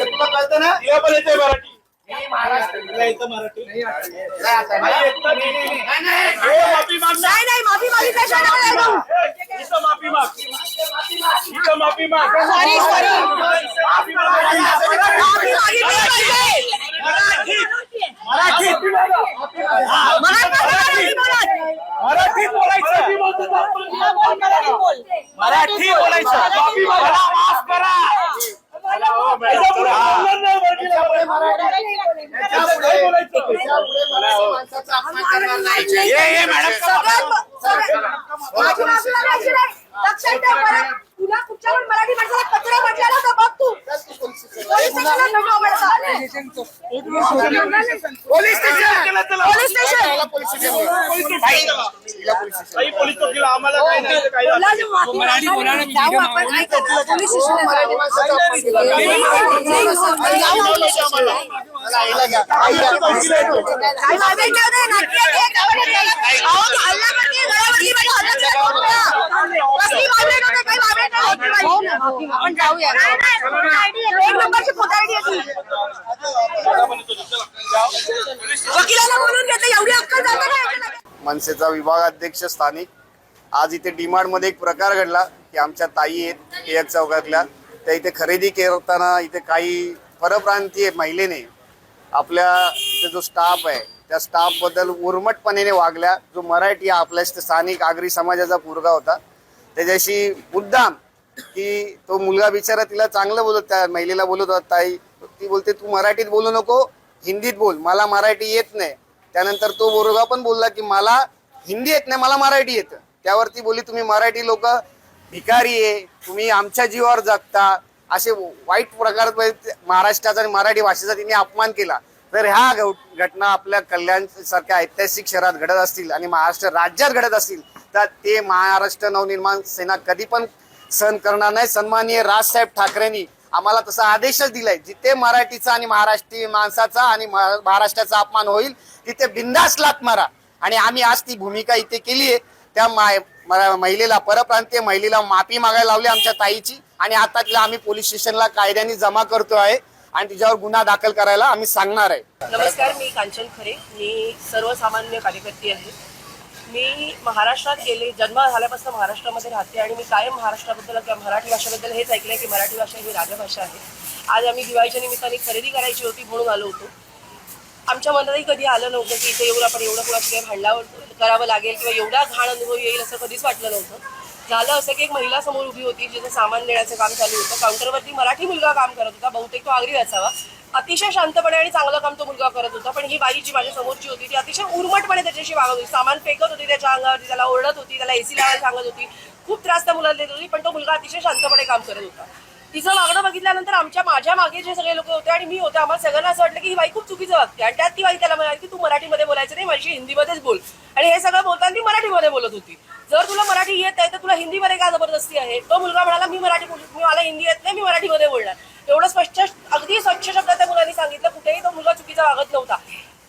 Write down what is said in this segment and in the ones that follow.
हे तुला कळतं ना? तिला पण येते मराठी. मी महाराष्ट्र. तिला येतं मराठी. नाही आता. नाही. येत ना? नाही, नाही, नाही. नाही, नाही. हो, माफी माग ना. नाही नाही माफी मागितल्याशिवाय नको जाऊ. इथं माफी माग. इथं माफी माग. Sorry, sorry. माफी माग. माफी मागितली पाहिजे. मराठी. मराठी बोलत. मराठी बोलायचं मराठी बोलायचं माफी मागा. मला माफ करा याच्यापुढे बोलणार नाही मराठीला. याच्यापुढे मराठी याच्यापुढे काय बोलायचं? याच्यापुढे मराठी माणसाचा अपमान करणार नाही ये, ये, मॅडम. सगळ्यात- सगळ्यात- माझी माफी मागायची नाही. लक्षात ठेव परत. तुला कुठच्या पण मराठी माणसाला कचरा म्हटलेला तर बघ तू पोलीस स्टेशनला नको आवडतं. Police station. Police station police station आपण जाऊया. वकिलाला बोलून घेते एवढी अक्कल जाते का मनसेचा विभाग अध्यक्ष स्थानिक आज इथे डिमांडमध्ये एक प्रकार घडला की आमच्या ताई आहेत टिळक चौकातल्या त्या इथे खरेदी करताना इथे काही परप्रांतीय महिलेने आपल्या इथे जो स्टाफ आहे त्या स्टाफबद्दल उर्मटपणे वागल्या. जो मराठी आपल्या स्थानिक आगरी समाजाचा पोरगा होता त्याच्याशी मुद्दाम की तो मुलगा बिचारा तिला चांगलं बोलत त्या महिलेला बोलत होता ताई ती बोलते तू मराठीत बोलू नको हिंदीत बोल मला मराठी येत नाही. त्यानंतर तो बोरगा पण बोलला की मला हिंदी येत नाही मला मराठी येतं. त्यावरती बोलली तुम्ही मराठी लोक भिकारी आहे तुम्ही आमच्या जीवावर जगता असे वाईट प्रकार म्हणजे महाराष्ट्राचा आणि मराठी भाषेचा तिने अपमान केला. तर ह्या घटना आपल्या कल्याण सारख्या ऐतिहासिक शहरात घडत असतील आणि महाराष्ट्र राज्यात घडत असतील तर ते महाराष्ट्र नवनिर्माण सेना कधी पण सहन करणार नाही. सन्माननीय राजसाहेब ठाकरेंनी आम्हाला तसा आदेशच दिलाय जिथे मराठीचा आणि महाराष्ट्रीय माणसाचा आणि महाराष्ट्राचा अपमान होईल तिथे बिंदास लात मारा. आणि आम्ही आज ती भूमिका इथे केली आहे त्या माय म- महिलेला परप्रांतीय महिलेला माफी मागायला लावली आमच्या ताईची. आणि आता तिला आम्ही पोलीस स्टेशनला कायद्याने जमा करतो आहे आणि तिच्यावर गुन्हा दाखल करायला आम्ही सांगणार आहे. नमस्कार मी कांचन खरे. मी सर्वसामान्य कार्यकर्ती आहे. मी महाराष्ट्रात गेले जन्म झाल्यापासून महाराष्ट्रामध्ये राहते आणि मी कायम महाराष्ट्राबद्दल किंवा मराठी भाषेबद्दल हेच ऐकलंय की मराठी भाषा ही राजभाषा आहे. आज आम्ही दिवाळीच्या निमित्ताने खरेदी करायची होती म्हणून आलो होतो. आमच्या मनातही कधी आलं नव्हतं की इथे येऊन आपण एवढं कुणाशी काही भांडावं करावं लागेल किंवा एवढा घाण अनुभव येईल असं कधीच वाटलं नव्हतं. झालं असं की एक महिला समोर उभी होती जिचं सामान देण्याचं काम चालू होतं. काउंटरवरती मराठी मुलगा काम करत होता. बहुतेक तो आगरी असावा. अतिशय शांतपणे आणि चांगलं काम तो मुलगा करत होता. पण ही बाई जी माझ्या समोरची होती. ती अतिशय उर्मटपणे त्याच्याशी वागत होती. सामान फेकत होती त्याच्या अंगावरती त्याला ओरडत होती त्याला एसी लावायला सांगत होती. खूप त्रास त्या मुलाला देत होती पण तो मुलगा अतिशय शांतपणे काम करत होता. तिचं वागणं बघितल्यानंतर आमच्या माझ्या मागे जे सगळे लोक होते आणि मी होते आम्हाला सगळ्यांना असं वाटलं की ही बाई खूप चुकीचं वागते. आणि त्यात ती बाई त्याला म्हणाली की तू मराठीमध्ये बोलायचं नाही माझी हिंदीमध्येच बोल. आणि हे सगळं बोलताना ती मराठीमध्ये बोलत होती. जर तुला मराठी येत आहे तर तुला हिंदीमध्ये का जबरदस्ती आहे? तो मुलगा म्हणाला मी मराठी बोल मी मला हिंदी येत नाही मी मराठीमध्ये बोलणार. एवढं स्पष्ट अगदी स्वच्छ शब्दात त्या मुलांनी सांगितलं कुठेही तो मुलगा चुकीचा वागत नव्हता.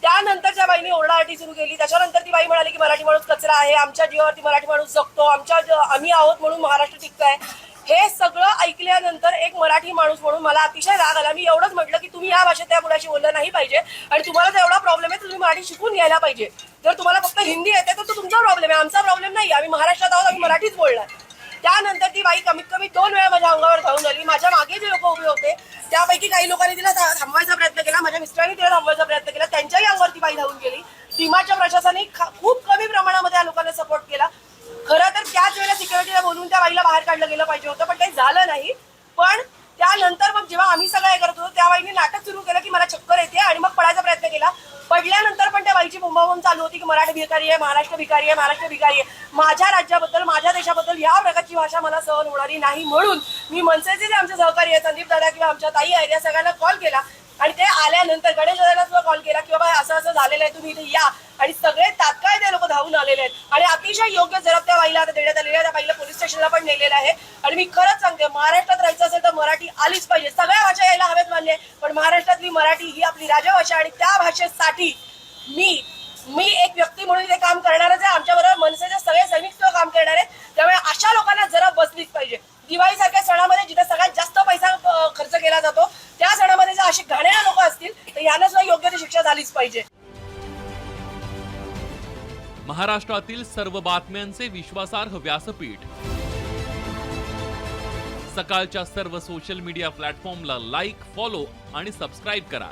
त्यानंतर त्या बाईने ओरडाआटी सुरू केली. त्याच्यानंतर ती बाई म्हणाली की मराठी माणूस कचरा आहे आमच्या जीवावरती मराठी माणूस जगतो आमच्या आम्ही आहोत म्हणून महाराष्ट्र टिकतोय. हे सगळं ऐकल्यानंतर एक मराठी माणूस म्हणून मला अतिशय राग आला. मी एवढंच म्हटलं की तुम्ही या भाषेत त्या मुलाशी बोललं नाही पाहिजे आणि तुम्हाला एवढा प्रॉब्लेम आहे तर तुम्ही मराठी शिकून घ्यायला पाहिजे. जर तुम्हाला फक्त हिंदी येते तर तो तुमचा प्रॉब्लेम आहे. आमचा प्रॉब्लेम नाही आम्ही महाराष्ट्रात आहोत आम्ही मराठीच बोलणार त्यानंतर ती बाई कमीत कमी दोन वेळा माझ्या अंगावर धावून आली. माझ्या मागे जे लोक उभे होते त्यापैकी काही लोकांनी तिला थांबवायचा प्रयत्न केला. माझ्या मिस्टरांनी तिला थांबवायचा प्रयत्न केला. त्यांच्याही अंगावर ती बाई धावून गेली. सीमाच्या प्रशासनाने खा- खूप कमी प्रमाणामध्ये या लोकांना सपोर्ट केला. खरं तर त्याच वेळेला सिक्युरिटीला बोलून त्या बाईला बाहेर काढलं गेलं पाहिजे होतं पण ते झालं नाही. पण त्यानंतर मग जेव्हा आम्ही सगळं हे करत होतो त्या बाईने नाटक सुरू केलं की मला चक्कर येते आणि मग पडायचा प्रयत्न केला. पडल्यानंतर पण त्या चालू होती की मराठी भिकारी आहे महाराष्ट्र भिकारी आहे महाराष्ट्र भिकारी आहे. माझ्या राज्याबद्दल माझ्या देशाबद्दल या प्रकारची भाषा मला सहन होणारी नाही म्हणून मी मनसेचे जे आमचे सहकारी आहे संदीप दादा किंवा आमच्या ताई आहेत या सगळ्यांना कॉल केला. आणि ते आल्यानंतर गणेश दादाला सुद्धा कॉल केला की बाबा असं असं झालेलं आहे तुम्ही इथे या. आणि सगळे तात्काळ ते लोक धावून आलेले आहेत. आणि अतिशय योग्य जरब त्या बाईला आता देण्यात आलेल्या त्या बाईला पोलीस स्टेशनला पण नेलेलं आहे. आणि मी खरंच सांगते महाराष्ट्रात राहायचं असेल तर मराठी आलीच पाहिजे. सगळ्या भाषा यायला हवेत मान्य आहे. पण महाराष्ट्रातली मराठी ही आपली राजभाषा आणि त्या भाषेसाठी मी मी एक व्यक्ती म्हणून इथे काम करणारच आहे आमच्या बरोबर मनसेचे सगळे सैनिक सुद्धा काम करणार आहेत. त्यामुळे अशा लोकांना जरा बसलीच पाहिजे. दिवाळी सारख्या सणामध्ये जिथे सगळ्यात जास्त पैसा खर्च केला जातो त्या सणामध्ये अशी घाणेरडे लोक असतील तर यांना सुद्धा योग्य ती शिक्षा झालीच पाहिजे. महाराष्ट्रातील सर्व बातम्यांचे विश्वासार्ह व्यासपीठ. सकाळच्या सर्व सोशल मीडिया प्लॅटफॉर्मला लाईक फॉलो आणि सबस्क्राईब करा.